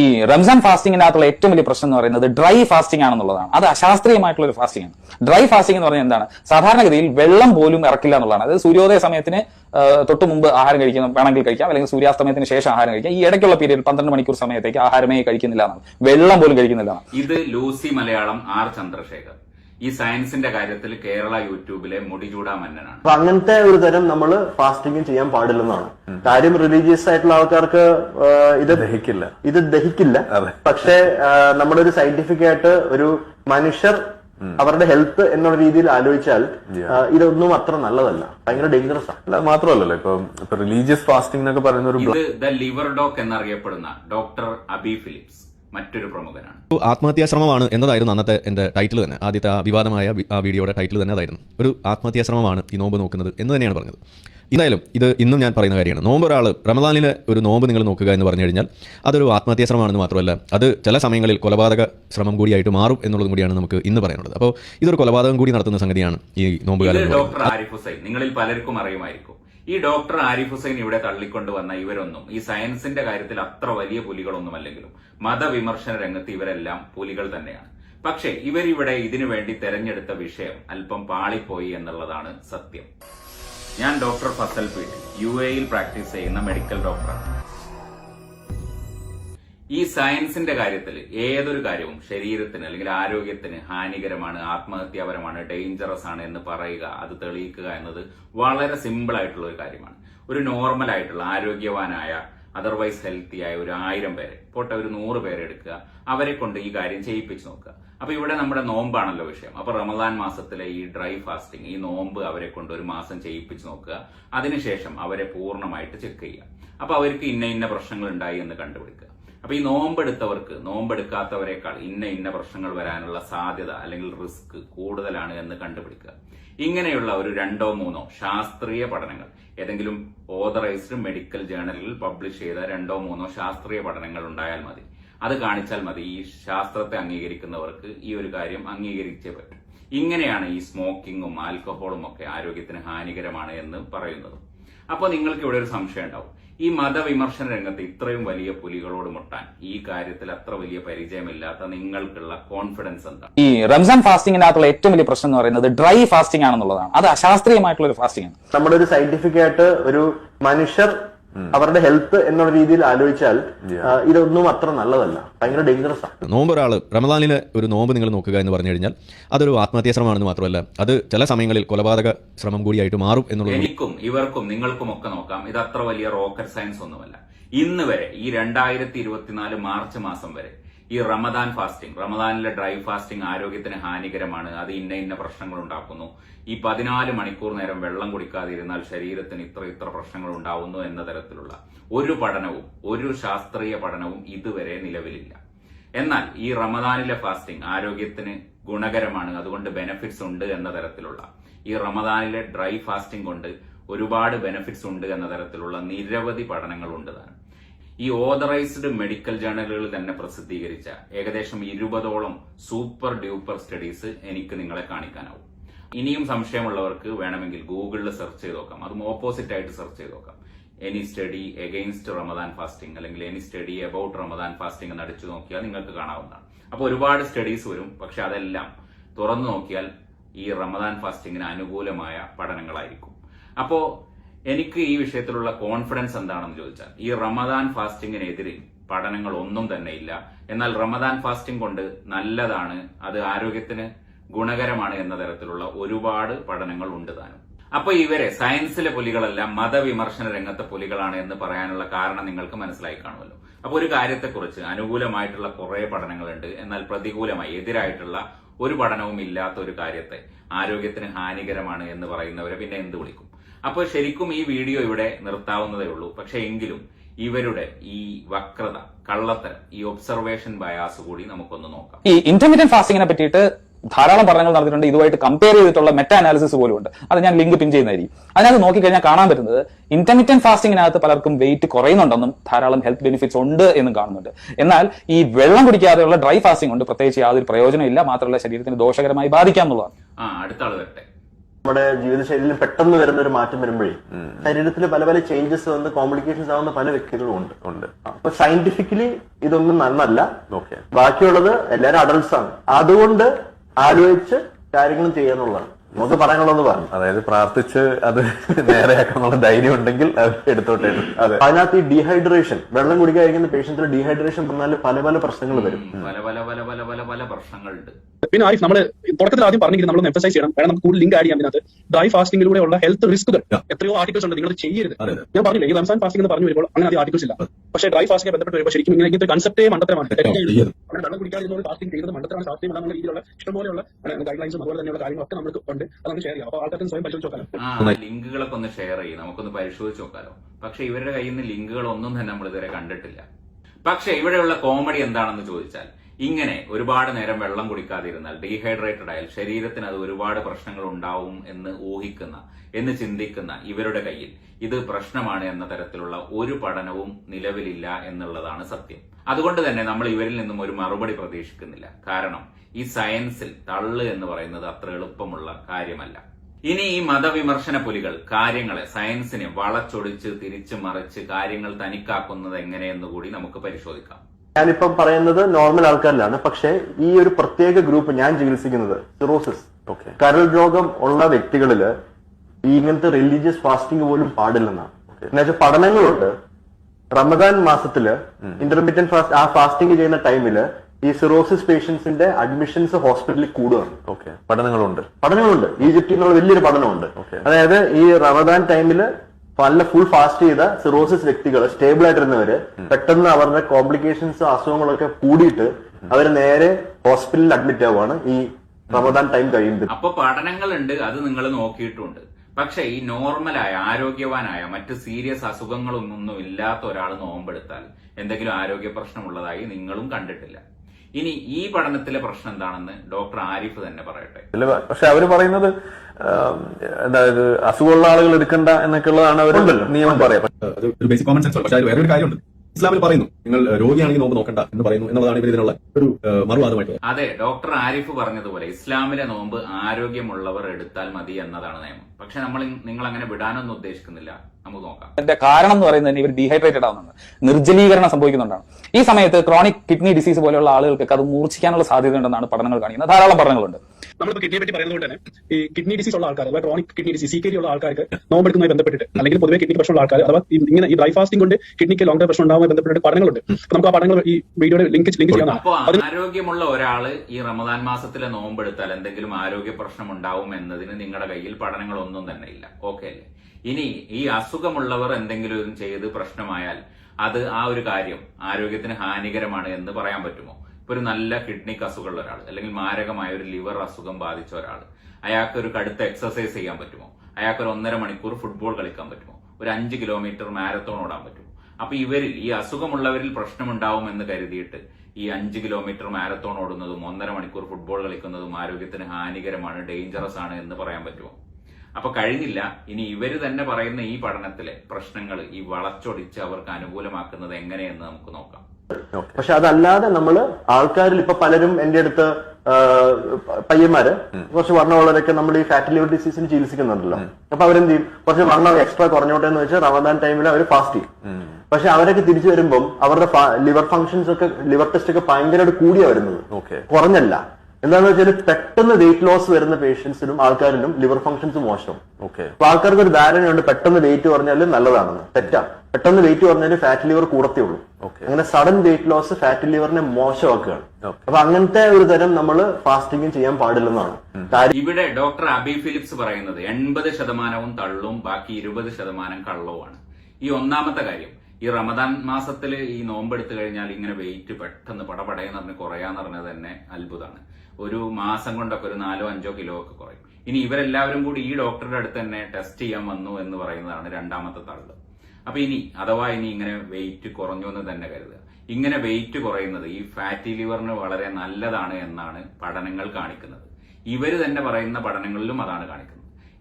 ഈ റംസാൻ ഫാസ്റ്റിങ്ങിനകത്തുള്ള ഏറ്റവും വലിയ പ്രശ്നം എന്ന് പറയുന്നത് ഡ്രൈ ഫാസ്റ്റിംഗ് ആണെന്നുള്ളതാണ്. അത് അശാസ്ത്രീയമായിട്ടുള്ള ഒരു ഫാസ്റ്റിംഗ് ആണ്. ഡ്രൈ ഫാസ്റ്റിംഗ് എന്ന് പറഞ്ഞാൽ എന്താണ്? സാധാരണഗതിയിൽ വെള്ളം പോലും ഇറക്കില്ല എന്നുള്ളതാണ്. അതായത് സൂര്യോദയ സമയത്തിന് തൊട്ട് മുമ്പ് ആഹാരം കഴിക്കുന്ന വേണമെങ്കിൽ കഴിക്കാം. അല്ലെങ്കിൽ സൂര്യാസ്തമയത്തിന് ശേഷം ആഹാരം കഴിക്കാം. ഈ ഇടയ്ക്കുള്ള പീരീഡ് പന്ത്രണ്ട് മണിക്കൂർ സമയത്തേക്ക് ആഹാരമേ കഴിക്കുന്നില്ല എന്നാണ്. വെള്ളം പോലും കഴിക്കുന്നില്ല ഇത് ലൂസി മലയാളം ആർ ചന്ദ്രശേഖർ. ഈ സയൻസിന്റെ കാര്യത്തിൽ കേരള യൂട്യൂബിലെ മുടി മുടിചൂടാ മന്നനാണ്. അപ്പൊ അങ്ങനത്തെ ഒരു തരം നമ്മൾ ഫാസ്റ്റിംഗ് ചെയ്യാൻ പാടില്ലെന്നാണ്. കാര്യം റിലീജിയസ് ആയിട്ടുള്ള ആൾക്കാർക്ക് ഇത് ദഹിക്കില്ല. ഇത് ദഹിക്കില്ല. പക്ഷേ നമ്മുടെ ഒരു സയന്റിഫിക് ആയിട്ട് ഒരു മനുഷ്യർ അവരുടെ ഹെൽത്ത് എന്നുള്ള രീതിയിൽ ആലോചിച്ചാൽ ഇതൊന്നും അത്ര നല്ലതല്ല. ഭയങ്കര ഡേഞ്ചറസ് ആണ്. അല്ല മാത്രമല്ലല്ലോ. ഇപ്പൊ ഇപ്പൊ റിലീജിയസ് ഫാസ്റ്റിംഗ് എന്നൊക്കെ പറയുന്ന ഒരു ഇത് ദ ലിവർ ഡോക്ക് എന്നറിയപ്പെടുന്ന ഡോക്ടർ അബി ഫിലിപ്സ്. മറ്റൊരു പ്രമുഖനാണ്. ആത്മഹത്യാ ശ്രമമാണ് എന്നതായിരുന്നു അന്നത്തെ എന്റെ ടൈറ്റിൽ തന്നെ. ആദ്യത്തെ ആ വിവാദമായ ആ വീഡിയോയുടെ ടൈറ്റിൽ തന്നെ അതായിരുന്നു. ഒരു ആത്മഹത്യാ ശ്രമമാണ് ഈ നോമ്പ് നോക്കുന്നത് എന്ന് തന്നെയാണ് പറഞ്ഞത്. എന്തായാലും ഇത് ഇന്നും ഞാൻ പറയുന്ന കാര്യമാണ്. നോമ്പ് ഒരാൾ റമദാനിലെ ഒരു നോമ്പ് നിങ്ങൾ നോക്കുക എന്ന് പറഞ്ഞു കഴിഞ്ഞാൽ അതൊരു ആത്മഹത്യാ ശ്രമമാണെന്ന് മാത്രമല്ല അത് ചില സമയങ്ങളിൽ കൊലപാതക ശ്രമം കൂടിയായിട്ട് മാറും എന്നുള്ളതും കൂടിയാണ് നമുക്ക് ഇന്ന് പറയാനുള്ളത്. അപ്പോൾ ഇതൊരു കൊലപാതകം കൂടി നടത്തുന്ന സംഗതിയാണ് ഈ നോമ്പ് കാലം ഡോക്ടർ ആരിഫ് ഹുസൈൻ. നിങ്ങളിൽ പലർക്കും അറിയുമായിരിക്കും. ഈ ഡോക്ടർ ആരിഫ് ഹുസൈൻ ഇവിടെ തള്ളിക്കൊണ്ടുവന്ന ഇവരൊന്നും ഈ സയൻസിന്റെ കാര്യത്തിൽ അത്ര വലിയ പുലികളൊന്നുമല്ലെങ്കിലും മതവിമർശന രംഗത്ത് ഇവരെല്ലാം പുലികൾ തന്നെയാണ്. പക്ഷേ ഇവരിവിടെ ഇതിനു വേണ്ടി തെരഞ്ഞെടുത്ത വിഷയം അല്പം പാളിപ്പോയി എന്നുള്ളതാണ് സത്യം. ഞാൻ ഡോക്ടർ ഫസൽ പീട്ട് യു എയിൽ പ്രാക്ടീസ് ചെയ്യുന്ന മെഡിക്കൽ ഡോക്ടറാണ്. ഈ സയൻസിന്റെ കാര്യത്തിൽ ഏതൊരു കാര്യവും ശരീരത്തിന് അല്ലെങ്കിൽ ആരോഗ്യത്തിന് ഹാനികരമാണ് ആത്മഹത്യാപരമാണ് ഡേഞ്ചറസ് ആണ് എന്ന് പറയുക അത് തെളിയിക്കുക എന്നത് വളരെ സിമ്പിൾ ആയിട്ടുള്ള ഒരു കാര്യമാണ്. ഒരു നോർമൽ ആയിട്ടുള്ള ആരോഗ്യവാനായ അതർവൈസ് ഹെൽത്തി ആയ ഒരു ആയിരം പേരെ പോട്ടെ ഒരു നൂറ് പേരെ എടുക്കുക അവരെ കൊണ്ട് ഈ കാര്യം ചെയ്യിപ്പിച്ച് നോക്കുക. അപ്പൊ ഇവിടെ നമ്മുടെ നോമ്പാണല്ലോ വിഷയം. അപ്പൊ റമദാൻ മാസത്തിലെ ഈ ഡ്രൈ ഫാസ്റ്റിംഗ് ഈ നോമ്പ് അവരെ കൊണ്ട് ഒരു മാസം ചെയ്യിപ്പിച്ച് നോക്കുക. അതിനുശേഷം അവരെ പൂർണമായിട്ട് ചെക്ക് ചെയ്യുക. അപ്പൊ അവർക്ക് ഇന്ന ഇന്ന പ്രശ്നങ്ങൾ ഉണ്ടായി എന്ന് കണ്ടുപിടിക്കുക. അപ്പൊ ഈ നോമ്പെടുത്തവർക്ക് നോമ്പെടുക്കാത്തവരെക്കാൾ ഇന്ന ഇന്ന പ്രശ്നങ്ങൾ വരാനുള്ള സാധ്യത അല്ലെങ്കിൽ റിസ്ക് കൂടുതലാണ് എന്ന് കണ്ടുപിടിക്കുക. ഇങ്ങനെയുള്ള ഒരു രണ്ടോ മൂന്നോ ശാസ്ത്രീയ പഠനങ്ങൾ ഏതെങ്കിലും ഓതറൈസ്ഡ് മെഡിക്കൽ ജേണലിൽ പബ്ലിഷ് ചെയ്ത രണ്ടോ മൂന്നോ ശാസ്ത്രീയ പഠനങ്ങൾ ഉണ്ടായാൽ മതി. അത് കാണിച്ചാൽ മതി ഈ ശാസ്ത്രത്തെ അംഗീകരിക്കുന്നവർക്ക് ഈ ഒരു കാര്യം അംഗീകരിച്ചേ പറ്റും. ഇങ്ങനെയാണ് ഈ സ്മോക്കിങ്ങും ആൽക്കഹോളും ഒക്കെ ആരോഗ്യത്തിന് ഹാനികരമാണ് എന്ന് പറയുന്നത്. അപ്പോൾ നിങ്ങൾക്ക് ഇവിടെ ഒരു സംശയം ഉണ്ടാവും. ഈ മതവിമർശന രംഗത്ത് ഇത്രയും വലിയ പുലികളോട് മുട്ടാൻ ഈ കാര്യത്തിൽ അത്ര വലിയ പരിചയമില്ലാത്ത നിങ്ങൾക്കുള്ള കോൺഫിഡൻസ് എന്താ? ഈ റംസാൻ ഫാസ്റ്റിങ്ങിനകത്തുള്ള ഏറ്റവും വലിയ പ്രശ്നം എന്ന് പറയുന്നത് ഡ്രൈ ഫാസ്റ്റിംഗ് ആണെന്നുള്ളതാണ്. അത് അശാസ്ത്രീയമായിട്ടുള്ള ഒരു ഫാസ്റ്റിംഗ് ആണ്. നമ്മളൊരു ഒരു സയന്റിഫിക് ആയിട്ട് ഒരു മനുഷ്യർ അവരുടെ ഹെൽത്ത് എന്നുള്ള രീതിയിൽ ആലോചിച്ചാൽ ഇതൊന്നും അത്ര നല്ലതല്ല. ഭയങ്കര ഡേഞ്ചറസ് ആണ് നോമ്പ് ഒരാൾ റമദാനിലെ ഒരു നോമ്പ് നിങ്ങൾ നോക്കുക എന്ന് പറഞ്ഞു കഴിഞ്ഞാൽ അതൊരു ആത്മഹത്യാ ശ്രമമാണെന്ന് മാത്രമല്ല അത് ചില സമയങ്ങളിൽ കൊലപാതക ശ്രമം കൂടിയായിട്ട് മാറും എന്നുള്ളത് എനിക്കും ഇവർക്കും നിങ്ങൾക്കും ഒക്കെ നോക്കാം ഇത് അത്ര വലിയ റോക്കറ്റ് സയൻസ് ഒന്നുമല്ല. ഇന്ന് വരെ ഈ രണ്ടായിരത്തി ഇരുപത്തിനാല് മാർച്ച് മാസം വരെ ഈ റമദാൻ ഫാസ്റ്റിംഗ് റമദാനിലെ ഡ്രൈ ഫാസ്റ്റിംഗ് ആരോഗ്യത്തിന് ഹാനികരമാണ്. അത് ഇന്ന ഇന്ന പ്രശ്നങ്ങൾ ഉണ്ടാക്കുന്നു. ഈ പതിനാല് മണിക്കൂർ നേരം വെള്ളം കുടിക്കാതിരുന്നാൽ ശരീരത്തിന് ഇത്ര ഇത്ര പ്രശ്നങ്ങൾ ഉണ്ടാവുന്നു എന്ന തരത്തിലുള്ള ഒരു പഠനവും ഒരു ശാസ്ത്രീയ പഠനവും ഇതുവരെ നിലവിലില്ല. എന്നാൽ ഈ റമദാനിലെ ഫാസ്റ്റിംഗ് ആരോഗ്യത്തിന് ഗുണകരമാണ്. അതുകൊണ്ട് ബെനഫിറ്റ്സ് ഉണ്ട് എന്ന തരത്തിലുള്ള ഈ റമദാനിലെ ഡ്രൈ ഫാസ്റ്റിംഗ് കൊണ്ട് ഒരുപാട് ബെനഫിറ്റ്സ് ഉണ്ട് എന്ന തരത്തിലുള്ള നിരവധി പഠനങ്ങൾ ഉണ്ട് ഈ ഓതറൈസ്ഡ് മെഡിക്കൽ ജേണലുകൾ തന്നെ പ്രസിദ്ധീകരിച്ച ഏകദേശം ഇരുപതോളം സൂപ്പർ ഡ്യൂപ്പർ സ്റ്റഡീസ് എനിക്ക് നിങ്ങളെ കാണിക്കാനാവും. ഇനിയും സംശയമുള്ളവർക്ക് വേണമെങ്കിൽ ഗൂഗിളിൽ സെർച്ച് ചെയ്ത് നോക്കാം. അതും ഓപ്പോസിറ്റ് ആയിട്ട് സെർച്ച് ചെയ്ത് നോക്കാം. Any study against Ramadan fasting അല്ലെങ്കിൽ any study about Ramadan fasting എന്ന് അടിച്ചു നോക്കിയാൽ നിങ്ങൾക്ക് കാണാവുന്നതാണ്. അപ്പോൾ ഒരുപാട് സ്റ്റഡീസ് വരും. പക്ഷെ അതെല്ലാം തുറന്നു നോക്കിയാൽ ഈ റമദാൻ ഫാസ്റ്റിംഗിന് അനുകൂലമായ പഠനങ്ങളായിരിക്കും. അപ്പോ എനിക്ക് ഈ വിഷയത്തിലുള്ള കോൺഫിഡൻസ് എന്താണെന്ന് ചോദിച്ചാൽ ഈ റമദാൻ ഫാസ്റ്റിങ്ങിനെതിരെ പഠനങ്ങൾ ഒന്നും തന്നെ ഇല്ല. എന്നാൽ റമദാൻ ഫാസ്റ്റിംഗ് കൊണ്ട് നല്ലതാണ് അത് ആരോഗ്യത്തിന് ഗുണകരമാണ് എന്ന തരത്തിലുള്ള ഒരുപാട് പഠനങ്ങൾ ഉണ്ട് താനും. അപ്പൊ ഇവരെ സയൻസിലെ പുലികളല്ല മതവിമർശന രംഗത്തെ പുലികളാണ് എന്ന് പറയാനുള്ള കാരണം നിങ്ങൾക്ക് മനസ്സിലായി കാണുമല്ലോ. അപ്പൊ ഒരു കാര്യത്തെക്കുറിച്ച് അനുകൂലമായിട്ടുള്ള കുറെ പഠനങ്ങളുണ്ട്. എന്നാൽ പ്രതികൂലമായി എതിരായിട്ടുള്ള ഒരു പഠനവും ഇല്ലാത്ത ഒരു കാര്യത്തെ ആരോഗ്യത്തിന് ഹാനികരമാണ് എന്ന് പറയുന്നവരെ പിന്നെ എന്ത് വിളിക്കും? അപ്പോൾ ശരിക്കും ഈ വീഡിയോ ഇവിടെ നിർത്താവുന്നതേ ഉള്ളൂ. പക്ഷേ എങ്കിലും ഇവരുടെ ഈ വക്രത കള്ളത്തരം ഈ ഒബ്സർവേഷൻ ബയാസ് കൂടി നമുക്കൊന്ന് നോക്കാം. ഈ ഇന്റർമീഡിയറ്റ് ഫാസ്റ്റിങ്ങിനെ പറ്റിയിട്ട് ധാരാളം പഠനങ്ങൾ നടന്നിട്ടുണ്ട് ഇതുമായിട്ട് കമ്പയർ ചെയ്തിട്ടുള്ള മെറ്റ അനാലിസിസ് പോലും ഉണ്ട്. അത് ഞാൻ ലിങ്ക് പിൻ ചെയ്യുന്നതായിരിക്കും. അതിനകത്ത് നോക്കിക്കഴിഞ്ഞാൽ കാണാൻ പറ്റുന്നത് ഇന്റർമീഡിയറ്റ് ഫാസ്റ്റിങ്ങിനകത്ത് പലർക്കും വെയിറ്റ് കുറയുന്നുണ്ടെന്നും ധാരാളം ഹെൽത്ത് ബെനിഫിറ്റ്സ് ഉണ്ട് എന്നും കാണുന്നുണ്ട്. എന്നാൽ ഈ വെള്ളം കുടിക്കാതെയുള്ള ഡ്രൈ ഫാസ്റ്റിംഗ് ഉണ്ട് പ്രത്യേകിച്ച് യാതൊരു പ്രയോജനമില്ല മാത്രമല്ല ശരീരത്തിന് ദോഷകരമായി ബാധിക്കാം എന്നുള്ളതാണ്. ആ അടുത്ത ആൾ വരട്ടെ. നമ്മുടെ ജീവിതശൈലിയിൽ പെട്ടെന്ന് വരുന്ന ഒരു മാറ്റം വരുമ്പോഴേ ശരീരത്തിൽ പല പല ചേഞ്ചസ് വന്ന് കോംപ്ലിക്കേഷൻസ് ആവുന്ന പല വ്യക്തികളും ഉണ്ട്. ഉണ്ട്. അപ്പൊ സയന്റിഫിക്കലി ഇതൊന്നും നന്നല്ല ഓക്കെ. ബാക്കിയുള്ളത് എല്ലാരും അഡൾട്ട്സ് ആണ്. അതുകൊണ്ട് ആലോചിച്ച് കാര്യങ്ങൾ ചെയ്യാന്നുള്ളതാണ്. നമുക്ക് പറയാനുള്ളത് പറഞ്ഞു. അതായത് പ്രാർത്ഥിച്ച് അത് നേരെയാക്കാനുള്ള ധൈര്യം ഉണ്ടെങ്കിൽ അത് എടുത്തോട്ടെ. അതെ. അതിനകത്ത് ഈ ഡീഹൈഡ്രേഷൻ വെള്ളം കുടിക്കാതിരിക്കുന്ന പേഷ്യൻസിൽ ഡീഹൈഡ്രേഷൻ പറഞ്ഞാൽ പല പല പ്രശ്നങ്ങൾ വരും. പല പല പല പല പല പല പ്രശ്നങ്ങളുണ്ട്. പിന്നെ ആരിഫ് നമ്മൾ തുടക്കത്തിൽ ആദ്യം പറഞ്ഞെങ്കിൽ നമ്മൾ എംഫസൈസ് ചെയ്യണം. കാരണം നമുക്ക് കൂടുതൽ ലിങ്ക് ആഡ് ചെയ്യാൻ ഇതിനകത്ത്. ഡ്രൈ ഫാസ്റ്റിംഗിലൂടെയുള്ള ഹെൽത്ത് റിസ്കുകൾ എത്രയോ ആർട്ടിക്കൽസ് ഉണ്ട് നിങ്ങൾ ചെയ്യരുത്. ഞാൻ പറഞ്ഞില്ല ഈ റംസാൻ ഫാസ്റ്റിംഗ് എന്ന് പറഞ്ഞു വരുമ്പോൾ അങ്ങനെ അധികം ആർട്ടിക്കൽസ് ഇല്ല. പക്ഷേ ഡ്രൈ ഫാസ്റ്റിംഗ് ബന്ധപ്പെട്ട് വരുമ്പോൾ ശരിക്കും ഇങ്ങനെ ഇങ്ങനത്തെ കൺസെപ്റ്റേ മണ്ടത്തരമാണ്. അങ്ങനെ വെള്ളം കുടിക്കാതെ ഫാസ്റ്റിംഗ് ചെയ്യുന്നത് മണ്ടത്തരമാണ്. ശാസ്ത്രീയം എന്നുള്ള രീതിയിലുള്ള ഇഷ്ടംപോലെയുള്ള ഗൈഡ് ലൈൻസും അതുപോലെ തന്നെയുള്ള കാര്യങ്ങളൊക്കെ നമുക്ക് ഉണ്ട്. അതൊന്ന് ഷെയർ ചെയ്യാം. അപ്പോൾ ആൾക്കാർക്ക് സ്വയം പരിശോധിച്ച് ലിങ്കുകളൊക്കെ ഒന്ന് ഷെയർ ചെയ്യും. നമുക്കൊന്ന് പരിശോധിച്ച് നോക്കാലോ. പക്ഷെ ഇവരുടെ കയ്യിൽ നിന്ന് ലിങ്കുകൾ ഒന്നും തന്നെ നമ്മൾ ഇതുവരെ കണ്ടിട്ടില്ല. പക്ഷെ ഇവിടെയുള്ള കോമഡി എന്താണെന്ന് ചോദിച്ചാൽ ഇങ്ങനെ ഒരുപാട് നേരം വെള്ളം കുടിക്കാതിരുന്നാൽ ഡീഹൈഡ്രേറ്റഡ് ആയാൽ ശരീരത്തിന് അത് ഒരുപാട് പ്രശ്നങ്ങൾ ഉണ്ടാവും എന്ന് ഊഹിക്കുന്ന എന്ന് ചിന്തിക്കുന്ന ഇവരുടെ കയ്യിൽ ഇത് പ്രശ്നമാണ് എന്ന തരത്തിലുള്ള ഒരു പഠനവും നിലവിലില്ല എന്നുള്ളതാണ് സത്യം. അതുകൊണ്ട് തന്നെ നമ്മൾ ഇവരിൽ നിന്നും ഒരു മറുപടി പ്രതീക്ഷിക്കുന്നില്ല. കാരണം ഈ സയൻസിൽ തള്ള് എന്ന് പറയുന്നത് അത്ര എളുപ്പമുള്ള കാര്യമല്ല. ഇനി ഈ മതവിമർശന പുലികൾ കാര്യങ്ങളെ സയൻസിനെ വളച്ചൊടിച്ച് തിരിച്ചു മറിച്ച് കാര്യങ്ങൾ തനിക്കാക്കുന്നത് എങ്ങനെയെന്ന് കൂടി നമുക്ക് പരിശോധിക്കാം. ഞാനിപ്പം പറയുന്നത് നോർമൽ ആൾക്കാരിലാണ്. പക്ഷേ ഈ ഒരു പ്രത്യേക ഗ്രൂപ്പ് ഞാൻ ചികിത്സിക്കുന്നത് സിറോസിസ് ഓക്കെ കരൾ രോഗം ഉള്ള വ്യക്തികളിൽ ഈ ഇങ്ങനത്തെ റിലീജിയസ് ഫാസ്റ്റിംഗ് പോലും പാടില്ലെന്നാണ്. എന്നുവെച്ചാൽ പഠനങ്ങളുണ്ട്. റമദാൻ മാസത്തിൽ ഇന്റർമീഡിയറ്റ് ഫാസ്റ്റ് ആ ഫാസ്റ്റിംഗ് ചെയ്യുന്ന ടൈമിൽ ഈ സിറോസിസ് പേഷ്യൻസിന്റെ അഡ്മിഷൻസ് ഹോസ്പിറ്റലിൽ കൂടുകയാണ്. ഓക്കെ പഠനങ്ങളുണ്ട്. പഠനങ്ങളുണ്ട്. ഈജിപ്തിൽ നിന്നുള്ള വലിയൊരു പഠനമുണ്ട്. അതായത് ഈ റമദാൻ ടൈമിൽ നല്ല ഫുൾ ഫാസ്റ്റ് ചെയ്ത സിറോസിസ് വ്യക്തികൾ സ്റ്റേബിൾ ആയിട്ടിരുന്നവര് പെട്ടെന്ന് അവരുടെ കോംപ്ലിക്കേഷൻസ് അസുഖങ്ങളൊക്കെ കൂടിയിട്ട് അവർ നേരെ ഹോസ്പിറ്റലിൽ അഡ്മിറ്റ് ആവുകയാണ് ഈ റമദാൻ ടൈം കഴിയുമ്പോൾ അപ്പൊ പഠനങ്ങളുണ്ട് അത് നിങ്ങൾ നോക്കിയിട്ടുണ്ട്. പക്ഷെ ഈ നോർമലായ ആരോഗ്യവാനായ മറ്റ് സീരിയസ് അസുഖങ്ങളൊന്നും ഇല്ലാത്ത ഒരാൾ നോമ്പെടുത്താൽ എന്തെങ്കിലും ആരോഗ്യ പ്രശ്നമുള്ളതായി നിങ്ങളും കണ്ടിട്ടില്ല. ഇനി ഈ പഠനത്തിലെ പ്രശ്നം എന്താണെന്ന് ഡോക്ടർ ആരിഫ് തന്നെ പറയട്ടെ. പക്ഷെ അവർ പറയുന്നത് അതായത് അസുഖമുള്ള ആളുകൾ എടുക്കണ്ട എന്നൊക്കെ ഉള്ളതാണ് അവർ നിയമം പറയാം അത് ഒരു ബേസിക് കോമൺ സെൻസ് പക്ഷേ അതിൽ വേറൊരു കാര്യമുണ്ട്. ഇസ്ലാമിൽ പറയുന്നു നിങ്ങൾ രോഗിയാണെങ്കിൽ നോമ്പ് നോക്കണ്ട എന്ന് പറയുന്നു എന്നുള്ളതാണ് ഇവർ ഇതിനുള്ള ഒരു മറുവാദമായിട്ട് അതെ ഡോക്ടർ ആരിഫ് പറഞ്ഞതുപോലെ ഇസ്ലാമിലെ നോമ്പ് ആരോഗ്യമുള്ളവർ എടുത്താൽ മതി എന്നതാണ് നിയമം. പക്ഷെ നമ്മൾ നിങ്ങൾ അങ്ങനെ വിടാനൊന്നും ഉദ്ദേശിക്കുന്നില്ല. നമുക്ക് നോക്കാം. അതിന്റെ കാരണം എന്ന് പറയുന്നത് തന്നെ ഇവർ ഡീഹൈഡ്രേറ്റഡ് ആവുന്നുണ്ട് നിർജലീകരണം സംഭവിക്കുന്നുണ്ടാണ്. ഈ സമയത്ത് ക്രോണിക് കിഡ്നി ഡിസീസ് പോലെയുള്ള ആളുകൾക്ക് അത് മൂർച്ഛിക്കാനുള്ള സാധ്യതയുണ്ടെന്നാണ് പഠനങ്ങൾ കാണിക്കുന്നത്. ധാരാളം പഠനങ്ങളുണ്ട്. നമ്മളിപ്പോൾ കിഡ്നിയെ പറ്റി പറയുന്നത് കൊണ്ട് തന്നെ ഈ കിഡ്നി ഡിസീസ് ഉള്ള ആൾക്കാർ അഥവാ chronic kidney disease C K ഉള്ള ആൾക്കാർക്ക് നോമ്പെടുക്കുന്നതുമായി ബന്ധപ്പെട്ടിട്ട് അല്ലെങ്കിൽ പൊതുവെ കിഡ്നി പ്രശ്നമുള്ള ആൾക്കാർ അഥവാ ഇങ്ങനെ ഈ ഡ്രൈ ഫാസ്റ്റിംഗ് കൊണ്ട് കിഡ്നിക്ക് ലോങ് ടൈം പ്രശ്നം ഉണ്ടാകുമ്പോൾ ബന്ധപ്പെട്ടിട്ട് പഠനങ്ങളുണ്ട്. നമുക്ക് ആ പഠനങ്ങൾ ഈ വീഡിയോയുടെ ലിങ്ക് ലിങ്ക് ചെയ്യാനാണ് ആരോഗ്യമുള്ള ഒരാൾ ഈ റമദാൻ മാസത്തിലെ നോമ്പെടുത്താൽ എന്തെങ്കിലും ആരോഗ്യ പ്രശ്നം ഉണ്ടാവും എന്നതിന് നിങ്ങളുടെ കയ്യിൽ പഠനങ്ങളൊന്നും തന്നെ ഇല്ല. ഓക്കെ അല്ലേ? ഇനി ഈ അസുഖമുള്ളവർ എന്തെങ്കിലും ചെയ്ത് പ്രശ്നമായാൽ അത് ആ ഒരു കാര്യം ആരോഗ്യത്തിന് ഹാനികരമാണ് എന്ന് പറയാൻ പറ്റുമോ? ഇപ്പൊ ഒരു നല്ല കിഡ്നിക്ക് അസുഖമുള്ള ഒരാൾ അല്ലെങ്കിൽ മാരകമായ ഒരു ലിവർ അസുഖം ബാധിച്ച ഒരാൾ അയാൾക്ക് ഒരു കടുത്ത എക്സസൈസ് ചെയ്യാൻ പറ്റുമോ? അയാൾക്ക് ഒരു ഒന്നര മണിക്കൂർ ഫുട്ബോൾ കളിക്കാൻ പറ്റുമോ? ഒരു അഞ്ച് കിലോമീറ്റർ മാരത്തോൺ ഓടാൻ പറ്റുമോ? അപ്പൊ ഇവരിൽ ഈ അസുഖമുള്ളവരിൽ പ്രശ്നമുണ്ടാവും എന്ന് കരുതിയിട്ട് ഈ അഞ്ച് കിലോമീറ്റർ മാരത്തോൺ ഓടുന്നതും ഒന്നര മണിക്കൂർ ഫുട്ബോൾ കളിക്കുന്നതും ആരോഗ്യത്തിന് ഹാനികരമാണ് ഡേഞ്ചറസ് ആണ് എന്ന് പറയാൻ പറ്റുമോ? അപ്പൊ കഴിഞ്ഞില്ല. ഇനി ഇവർ തന്നെ പറയുന്ന ഈ പഠനത്തിലെ പ്രശ്നങ്ങൾ ഈ വളച്ചൊടിച്ച് അവർക്ക് അനുകൂലമാക്കുന്നത് എങ്ങനെയെന്ന് നമുക്ക് നോക്കാം. പക്ഷെ അതല്ലാതെ നമ്മൾ ആൾക്കാരിൽ ഇപ്പൊ പലരും എന്റെ അടുത്ത് പയ്യന്മാര് കുറച്ച് വർണമുള്ളവരൊക്കെ നമ്മൾ ഈ ഫാറ്റ് ലിവർ ഡിസീസിന് ചികിത്സിക്കുന്നുണ്ടല്ലോ. അപ്പൊ അവരെന്ത് ചെയ്യും? കുറച്ച് വർണം എക്സ്ട്രാ കുറഞ്ഞോട്ടെ എന്ന് വെച്ചാൽ റമദാൻ ടൈമിൽ അവർ ഫാസ്റ്റ് ചെയ്യും. പക്ഷെ അവരൊക്കെ തിരിച്ചു വരുമ്പം അവരുടെ ലിവർ ഫംഗ്ഷൻസ് ഒക്കെ ലിവർ ടെസ്റ്റ് ഒക്കെ ഭയങ്കരമായിട്ട് കൂടിയാ വരുന്നത്. കുറഞ്ഞല്ല. എന്താണെന്ന് വെച്ചാൽ പെട്ടെന്ന് വെയിറ്റ് ലോസ് വരുന്ന പേഷ്യൻസിനും ആൾക്കാരിലും ലിവർ ഫംഗ്ഷൻസ് മോശം. ഓക്കെ അപ്പൊ ആൾക്കാർക്ക് ഒരു ധാരണയുണ്ട് പെട്ടെന്ന് വെയിറ്റ് കുറഞ്ഞാലും നല്ലതാണെന്ന്. തെറ്റാ. പെട്ടെന്ന് വെയിറ്റ് കുറഞ്ഞാൽ ഫാറ്റ് ലിവർ കൂടത്തേ ഉള്ളൂ. അങ്ങനെ സഡൻ വെയിറ്റ് ലോസ് ഫാറ്റ് ലിവറിനെ മോശമാക്കുകയാണ്. അപ്പൊ അങ്ങനത്തെ ഒരു തരം നമ്മൾ ഫാസ്റ്റിംഗ് ചെയ്യാൻ പാടില്ലെന്നാണ്. ഇവിടെ ഡോക്ടർ അബി ഫിലിപ്സ് പറയുന്നത് എൺപത് ശതമാനവും തള്ളും ബാക്കി ഇരുപത് ശതമാനം കള്ളവുമാണ്. ഈ ഒന്നാമത്തെ കാര്യം ഈ റമദാൻ മാസത്തിൽ ഈ നോമ്പെടുത്തു കഴിഞ്ഞാൽ ഇങ്ങനെ വെയിറ്റ് പെട്ടെന്ന് പടപടയെന്ന് പറഞ്ഞ് കുറയാന്ന് പറഞ്ഞത് തന്നെ അത്ഭുതമാണ്. ഒരു മാസം കൊണ്ടൊക്കെ ഒരു നാലോ അഞ്ചോ കിലോ ഒക്കെ കുറയും. ഇനി ഇവരെല്ലാവരും കൂടി ഈ ഡോക്ടറുടെ അടുത്ത് തന്നെ ടെസ്റ്റ് ചെയ്യാൻ വന്നു എന്ന് പറയുന്നതാണ് രണ്ടാമത്തെ തള്ള് അപ്പൊ ഇനി അഥവാ ഇനി ഇങ്ങനെ വെയിറ്റ് കുറഞ്ഞു എന്ന് തന്നെ കരുതുക. ഇങ്ങനെ വെയിറ്റ് കുറയുന്നത് ഈ ഫാറ്റി ലിവറിന് വളരെ നല്ലതാണ് എന്നാണ് പഠനങ്ങൾ കാണിക്കുന്നത്. ഇവർ തന്നെ പറയുന്ന പഠനങ്ങളിലും അതാണ് കാണിക്കുന്നത്.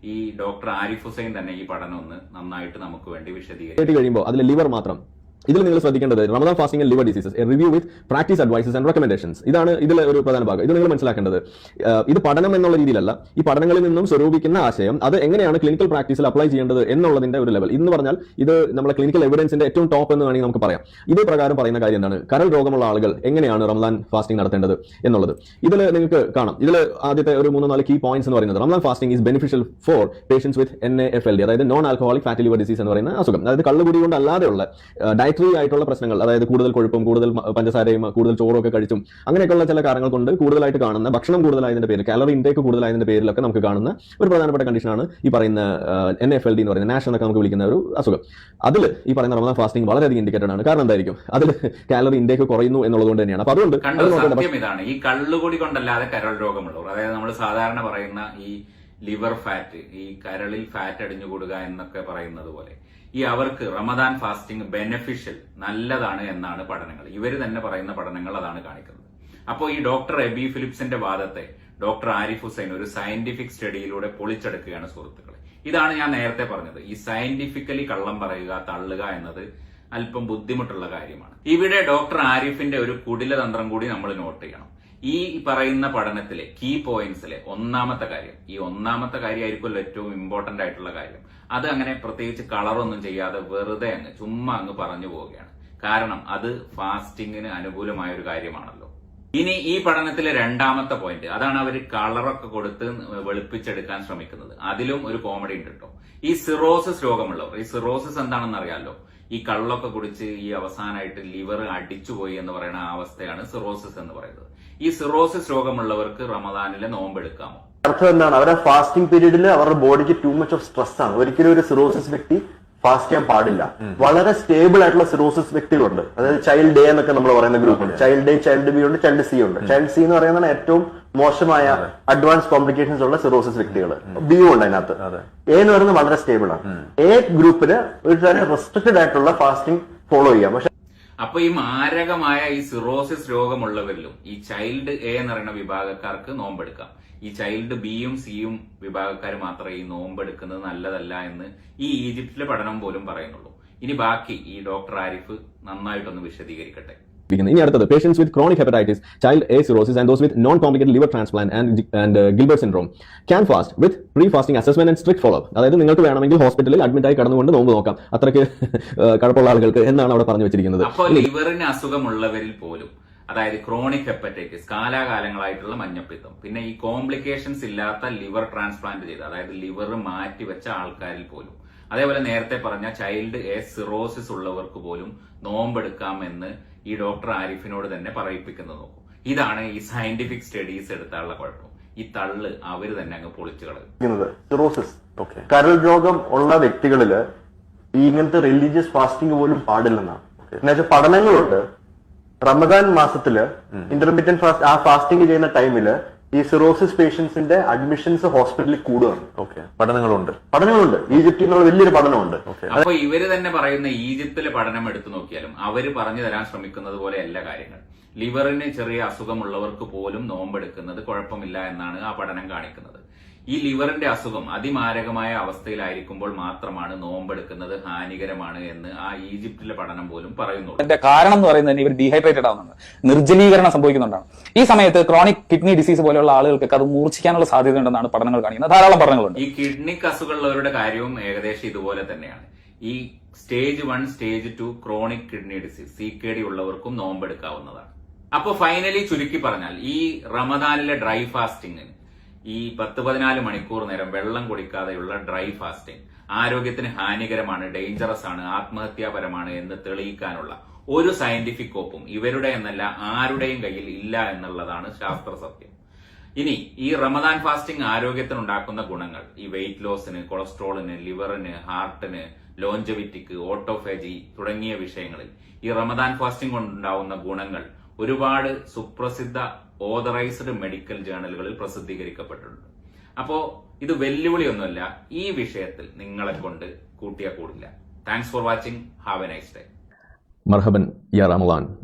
ഈ ഡോക്ടർ ആരിഫ് ഹുസൈൻ തന്നെ ഈ പഠനം ഒന്ന് നന്നായിട്ട് നമുക്ക് വേണ്ടി വിശദീകരിക്കും. കഴിയുമ്പോൾ അതിലെ ലിവർ മാത്രം. ഇതിൽ നിങ്ങൾ ശ്രദ്ധിക്കേണ്ടത് Ramadan fasting liver diseases a review with practice advices and recommendations ഇതാണ് ഇതിലെ ഒരു പ്രധാന ഭാഗം. ഇത് നിങ്ങൾ മനസ്സിലാക്കേണ്ടത് ഇത് പഠനം എന്നുള്ള രീതിയിലല്ല. ഈ പഠനങ്ങളിൽ നിന്നും സ്വരൂപിക്കുന്ന ആശയം അത് എങ്ങനെയാണ് ക്ലിനിക്കൽ പ്രാക്ടീസിൽ അപ്ലൈ ചെയ്യേണ്ടത് എന്നുള്ളതിന്റെ ഒരു ലെവൽ ഇന്ന് പറഞ്ഞാൽ ഇത് നമ്മുടെ ക്ലിനിക്കൽ എവിഡൻസിന്റെ ഏറ്റവും ടോപ്പ് എന്ന് വേണമെങ്കിൽ നമുക്ക് പറയാം. ഇതേ പ്രകാരം പറയുന്ന കാര്യം എന്താണ്? കരൾ രോഗമുള്ള ആളുകൾ എങ്ങനെയാണ് റമദാൻ ഫാസ്റ്റിംഗ് നടത്തേണ്ടത് എന്നുള്ളത്. ഇതിൽ നിങ്ങൾക്ക് കാണാം. ഇതിൽ ആദ്യത്തെ ഒരു മൂന്ന് നാല് കീ പോയിന്റ്സ് എന്ന് പറയുന്നത് Ramadan fasting is beneficial for patients with N F L D അതായത് non alcoholic fatty liver disease എന്ന് പറയുന്ന അസുഖം. അതായത് കള്ളുകുടി കൊണ്ട് അല്ലാതെയുള്ള ഡയറ്ററി ആയിട്ടുള്ള പ്രശ്നങ്ങൾ അതായത് കൂടുതൽ കൊഴുപ്പും കൂടുതൽ പഞ്ചസാരയും കൂടുതൽ ചോറും ഒക്കെ കഴിച്ചും അങ്ങനെയൊക്കെയുള്ള ചില കാരണങ്ങൾ കൊണ്ട് കൂടുതലായിട്ട് കാണുന്ന ഭക്ഷണം കൂടുതലായതിന്റെ പേര് കാലറി ഇൻടേക്ക് കൂടുതലായതിന്റെ പേരിലൊക്കെ നമുക്ക് കാണുന്ന ഒരു പ്രധാനപ്പെട്ട കണ്ടീഷനാണ് ഈ പറയുന്ന എൻ എഫ് എൽ ഡി എന്ന് പറയുന്ന നാഷണൽ എന്നൊക്കെ നമുക്ക് വിളിക്കുന്ന ഒരു അസുഖം. അതിൽ ഈ പറയുന്ന റമദാൻ ഫാസ്റ്റിംഗ് വളരെയധികം ഇൻഡിക്കേറ്റഡ് ആണ്. കാരണം എന്തായിരിക്കും? അതിൽ കാലറി ഇൻടേക്ക് കുറയുന്നു എന്നുള്ളത് തന്നെയാണ്. അപ്പൊ അതുകൊണ്ട് ഇതാണ്. ഈ കള്ളുകൂടി കൊണ്ടല്ലാതെ കരൾ രോഗമുള്ളവർ അതായത് നമ്മൾ സാധാരണ പറയുന്ന ഈ ലിവർ ഫാറ്റ് ഈ കരളിൽ ഫാറ്റ് അടിഞ്ഞുകൂടുക എന്നൊക്കെ പറയുന്നത് പോലെ ഈ അവർക്ക് റമദാൻ ഫാസ്റ്റിംഗ് ബെനഫിഷ്യൽ നല്ലതാണ് എന്നാണ് പഠനങ്ങൾ. ഇവർ തന്നെ പറയുന്ന പഠനങ്ങൾ അതാണ് കാണിക്കുന്നത്. അപ്പോൾ ഈ ഡോക്ടർ എബി ഫിലിപ്സിന്റെ വാദത്തെ ഡോക്ടർ ആരിഫ് ഹുസൈൻ ഒരു സയന്റിഫിക് സ്റ്റഡിയിലൂടെ പൊളിച്ചെടുക്കുകയാണ് സുഹൃത്തുക്കളെ. ഇതാണ് ഞാൻ നേരത്തെ പറഞ്ഞത്. ഈ സയന്റിഫിക്കലി കള്ളം പറയുക തള്ളുക എന്നത് അല്പം ബുദ്ധിമുട്ടുള്ള കാര്യമാണ്. ഇവിടെ ഡോക്ടർ ആരിഫിന്റെ ഒരു കുടിലതന്ത്രം കൂടി നമ്മൾ നോട്ട് ചെയ്യണം. ഈ പറയുന്ന പഠനത്തിലെ കീ പോയിന്റ്സിലെ ഒന്നാമത്തെ കാര്യം ഈ ഒന്നാമത്തെ കാര്യമായിരിക്കുമല്ലോ ഏറ്റവും ഇമ്പോർട്ടന്റ് ആയിട്ടുള്ള കാര്യം. അത് അങ്ങനെ പ്രത്യേകിച്ച് കളറൊന്നും ചെയ്യാതെ വെറുതെ അങ്ങ് ചുമ്മാ അങ്ങ് പറഞ്ഞു പോവുകയാണ്. കാരണം അത് ഫാസ്റ്റിങ്ങിന് അനുകൂലമായ ഒരു കാര്യമാണല്ലോ. ഇനി ഈ പഠനത്തിലെ രണ്ടാമത്തെ പോയിന്റ് അതാണ് അവർ കളറൊക്കെ കൊടുത്ത് വെളുപ്പിച്ചെടുക്കാൻ ശ്രമിക്കുന്നത്. അതിലും ഒരു കോമഡി ഉണ്ട് കേട്ടോ ഈ സിറോസിസ് രോഗമുള്ളവർ ഈ സിറോസിസ് എന്താണെന്ന് അറിയാലോ? ഈ കള്ളൊക്കെ കുടിച്ച് ഈ അവസാനമായിട്ട് ലിവർ അടിച്ചുപോയി എന്ന് പറയുന്ന അവസ്ഥയാണ് സിറോസിസ് എന്ന് പറയുന്നത്. ഈ സിറോസിസ് രോഗമുള്ളവർക്ക് റമദാനിലെ നോമ്പെടുക്കാമോ? അർത്ഥം എന്താണ്? അവരുടെ ഫാസ്റ്റിംഗ് പീരീഡിൽ അവരുടെ ബോഡിക്ക് ടു മച്ച് ഓഫ് സ്ട്രെസ് ആണ്. ഒരിക്കലും ഒരു സിറോസിസ് വ്യക്തി ഫാസ്റ്റ് ചെയ്യാൻ പാടില്ല. വളരെ സ്റ്റേബിൾ ആയിട്ടുള്ള സിറോസിസ് വ്യക്തികളുണ്ട്. അതായത് ചൈൽഡ് ഡേ എന്നൊക്കെ നമ്മൾ പറയുന്ന ഗ്രൂപ്പ് ഉണ്ട്. ചൈൽഡ് ഡേ ചൈൽഡ് ബി ഉണ്ട് ചൈൽഡ് സി ഉണ്ട്. ചൈൽഡ് സി എന്ന് പറയുന്നതാണ് ഏറ്റവും മോശമായ അഡ്വാൻസ് കോംപ്ലിക്കേഷൻസ് ഉള്ള സിറോസിസ് വ്യക്തികൾ ബി ഉണ്ട് അതിനകത്ത്. എ എന്ന് പറയുന്നത് വളരെ സ്റ്റേബിൾ ആണ്. എ ഗ്രൂപ്പിന് ഒരു തരം റെസ്ട്രിക്റ്റഡ് ആയിട്ടുള്ള ഫാസ്റ്റിംഗ് ഫോളോ ചെയ്യാം. പക്ഷെ അപ്പൊ ഈ മാരകമായ ഈ സിറോസിസ് രോഗമുള്ളവരിലും ഈ ചൈൽഡ് എ എന്ന് പറയുന്ന വിഭാഗക്കാർക്ക് നോമ്പെടുക്കാം. ഈ ചൈൽഡ് ബിയും സിയും വിഭാഗക്കാർ മാത്രമേ ഈ നോമ്പെടുക്കുന്നത് നല്ലതല്ല എന്ന് ഈ ഈജിപ്തിലെ പഠനം പോലും പറയുന്നുള്ളൂ. ഇനി ബാക്കി ഈ ഡോക്ടർ ആരിഫ് നന്നായിട്ടൊന്ന് വിശദീകരിക്കട്ടെ. ഇരിക്കുന്നത്. ഇനി അടുത്തത് patients with chronic hepatitis child A cirrhosis and those with non complicated liver transplant and and Gilbert syndrome can fast with pre fasting assessment and strict follow അതായത് നിങ്ങൾക്ക് വേണമെങ്കിൽ ഹോസ്പിറ്റലിൽ അഡ്മിറ്റ് ആയി കടന്നുകൊണ്ട് നോമ്പ് നോക്കാം. അത്രയ്ക്ക് കഴപ്പുള്ള ആളുകൾക്ക് എന്നാണ് അവിടെ പറഞ്ഞു വെച്ചിരിക്കുന്നത്. ലിവറിന് അസുഖമുള്ളവരിൽ പോലും അതായത് ക്രോണിക് ഹെപ്പറ്റൈറ്റിസ് കാലാകാലങ്ങളായിട്ടുള്ള മഞ്ഞപ്പിത്തം പിന്നെ ഈ കോംപ്ലിക്കേഷൻസ് ഇല്ലാത്ത ലിവർ ട്രാൻസ്പ്ലാന്റ് ചെയ്ത് അതായത് ലിവർ മാറ്റിവെച്ച ആൾക്കാരിൽ പോലും അതേപോലെ നേരത്തെ പറഞ്ഞ ചൈൽഡ് എ സിറോസിസ് ഉള്ളവർക്ക് പോലും നോമ്പെടുക്കാമെന്ന് ഈ ഡോക്ടർ ആരിഫിനോട് തന്നെ പറയിപ്പിക്കുന്നത് നോക്കും. ഇതാണ് ഈ സയന്റിഫിക് സ്റ്റഡീസ് എടുത്താനുള്ള കുഴപ്പം. ഈ തള്ള് അവർ തന്നെ അങ്ങ് പൊളിച്ചു കളയുന്നത് സിറോസിസ് ഓക്കെ കരൾ രോഗം ഉള്ള വ്യക്തികളിൽ ഈ ഇങ്ങനത്തെ റിലീജിയസ് ഫാസ്റ്റിംഗ് പോലും പാടില്ലെന്നാണ്. എന്നുവെച്ചാൽ പഠനങ്ങളുണ്ട്. റമദാൻ മാസത്തിൽ ഇന്റർമീഡിയറ്റ് ഫാസ്റ്റ് ആ ഫാസ്റ്റിംഗ് ചെയ്യുന്ന ടൈമിൽ ഈ സിറോസിസ് പേഷ്യൻസിന്റെ അഡ്മിഷൻസ് ഹോസ്പിറ്റലിൽ കൂടുകയാണ്. ഓക്കെ പഠനങ്ങളുണ്ട്. പഠനങ്ങളുണ്ട്. ഈജിപ്തിൽ നിന്നുള്ള വലിയൊരു പഠനമുണ്ട്. അപ്പൊ ഇവർ തന്നെ പറയുന്ന ഈജിപ്തിലെ പഠനം എടുത്തു നോക്കിയാലും അവർ പറഞ്ഞു തരാൻ ശ്രമിക്കുന്നത് പോലെ എല്ലാ കാര്യങ്ങൾ ലിവറിന് ചെറിയ അസുഖമുള്ളവർക്ക് പോലും നോമ്പെടുക്കുന്നത് കുഴപ്പമില്ല എന്നാണ് ആ പഠനം കാണിക്കുന്നത്. ഈ ലിവറിന്റെ അസുഖം അതിമാരകമായ അവസ്ഥയിലായിരിക്കുമ്പോൾ മാത്രമാണ് നോമ്പെടുക്കുന്നത് ഹാനികരമാണ് എന്ന് ആ ഈജിപ്തിലെ പഠനം പോലും പറയുന്നു അതിന്റെ കാരണം എന്ന് പറയുന്നത് ഇവർ ഡീഹൈഡ്രേറ്റഡ് ആവുന്നുണ്ട്. നിർജലീകരണം സംഭവിക്കുന്നുണ്ടാണ്. ഈ സമയത്ത് ക്രോണിക് കിഡ്നി ഡിസീസ് പോലെയുള്ള ആളുകൾക്ക് അത് മൂർച്ഛിക്കാനുള്ള സാധ്യത ഉണ്ടെന്നാണ് പഠനങ്ങൾ കാണിക്കുന്നത്. ധാരാളം പഠനങ്ങളുണ്ട്. ഈ കിഡ്നിക്ക് അസുഖമുള്ളവരുടെ കാര്യവും ഏകദേശം ഇതുപോലെ തന്നെയാണ്. ഈ stage one stage two chronic kidney disease C K D ഉള്ളവർക്കും നോമ്പെടുക്കാവുന്നതാണ്. അപ്പൊ ഫൈനലി ചുരുക്കി പറഞ്ഞാൽ ഈ റമദാനിലെ ഡ്രൈ ഫാസ്റ്റിംഗിന് ഈ പത്ത് പതിനാല് മണിക്കൂർ നേരം വെള്ളം കുടിക്കാതെയുള്ള ഡ്രൈ ഫാസ്റ്റിംഗ് ആരോഗ്യത്തിന് ഹാനികരമാണ് ഡേഞ്ചറസ് ആണ് ആത്മഹത്യാപരമാണ് എന്ന് തെളിയിക്കാനുള്ള ഒരു സയന്റിഫിക് കോപ്പും ഇവരുടെ എന്നല്ല ആരുടെയും കയ്യിൽ ഇല്ല എന്നുള്ളതാണ് ശാസ്ത്ര സത്യം ഇനി ഈ റമദാൻ ഫാസ്റ്റിംഗ് ആരോഗ്യത്തിനുണ്ടാക്കുന്ന ഗുണങ്ങൾ ഈ വെയിറ്റ് ലോസിന് കൊളസ്ട്രോളിന് ലിവറിന് ഹാർട്ടിന് ലോഞ്ചവിറ്റിക്ക് ഓട്ടോഫേജി തുടങ്ങിയ വിഷയങ്ങളിൽ ഈ റമദാൻ ഫാസ്റ്റിംഗ് കൊണ്ടുണ്ടാവുന്ന ഗുണങ്ങൾ ഒരുപാട് സുപ്രസിദ്ധ ഓതറൈസ്ഡ് മെഡിക്കൽ ജേണലുകളിൽ പ്രസിദ്ധീകരിക്കപ്പെട്ടിട്ടുണ്ട്. അപ്പോ ഇത് വെല്ലുവിളിയൊന്നുമല്ല. ഈ വിഷയത്തിൽ നിങ്ങളെ കൊണ്ട് കൂട്ടിയാ കൂടില്ല. Thanks for watching have a nice day മർഹബൻ യാ റമദാൻ.